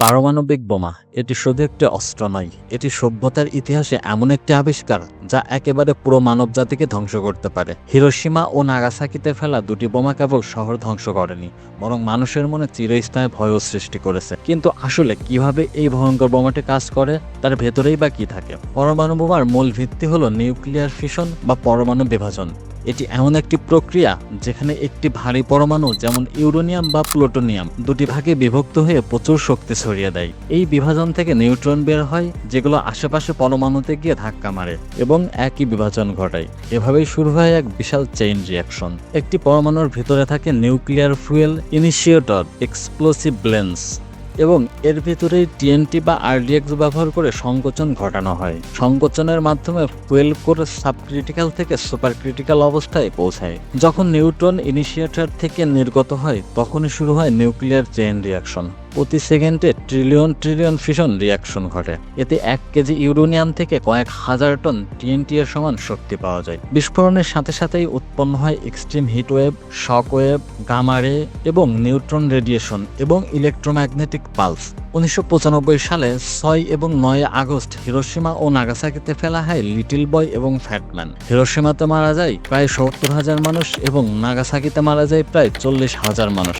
পারমাণবিক বোমা, এটি শুধু একটি অস্ত্র নয়, এটি সভ্যতার ইতিহাসে এমন একটি আবিষ্কার যা একেবারে পুরো মানব জাতিকে ধ্বংস করতে পারে। হিরোসীমা ও নাগাসাকিতে ফেলা দুটি বোমা কেবল শহর ধ্বংস করেনি, বরং মানুষের মনে চিরস্থায়ী ভয়ও সৃষ্টি করেছে। কিন্তু আসলে কীভাবে এই ভয়ঙ্কর বোমাটি কাজ করে, তার ভেতরেই বা কি থাকে? পরমাণু বোমার মূল ভিত্তি হলো নিউক্লিয়ার ফিশন বা পরমাণু বিভাজন। এটি এমন একটি প্রক্রিয়া যেখানে একটি ভারী পরমাণু যেমন ইউরোনিয়াম বা প্লুটোনিয়াম দুটি ভাগে বিভক্ত হয়ে প্রচুর শক্তি ছড়িয়ে দেয়। এই বিভাজন থেকে নিউট্রন বের হয়, যেগুলো আশেপাশে পরমাণুতে গিয়ে ধাক্কা মারে এবং একই বিভাজন ঘটায়। এভাবেই শুরু হয় এক বিশাল চেইন রিয়াকশন একটি পরমাণুর ভিতরে থাকে nuclear fuel initiator explosive lens এবং এর ভিতরে টিএনটি বা আরডিএক্স ব্যবহার করে সংকোচন ঘটানো হয়। সংকোচনের মাধ্যমে ফুয়েল কোর সাবক্রিটিক্যাল থেকে সুপার ক্রিটিক্যাল অবস্থায় পৌঁছায়। যখন নিউট্রন ইনিশিয়েটর থেকে নির্গত হয়, তখনই শুরু হয় নিউক্লিয়ার চেইন রিয়াকশন প্রতি সেকেন্ডে ট্রিলিয়ন ট্রিলিয়ন ফিশন রিয়াকশন ঘটে। এতে এক কেজি ইউরেনিয়াম থেকে কয়েক হাজার টন টিএনটি এর সমান শক্তি পাওয়া যায়। বিস্ফোরণের সাথে সাথেই উৎপন্ন হয় extreme heat wave shock wave gamma ray এবং নিউট্রন রেডিয়েশন এবং ইলেকট্রোম্যাগনেটিক পালস উনিশশো পঁচানব্বই সালে ছয় এবং নয় আগস্ট হিরোসীমা ও নাগাসাকিতে ফেলা হয় লিটিল বয় এবং ফ্যাটম্যান হিরোসীমাতে মারা যায় প্রায় সত্তর হাজার মানুষ এবং নাগাসাকিতে মারা যায় প্রায় চল্লিশ হাজার মানুষ।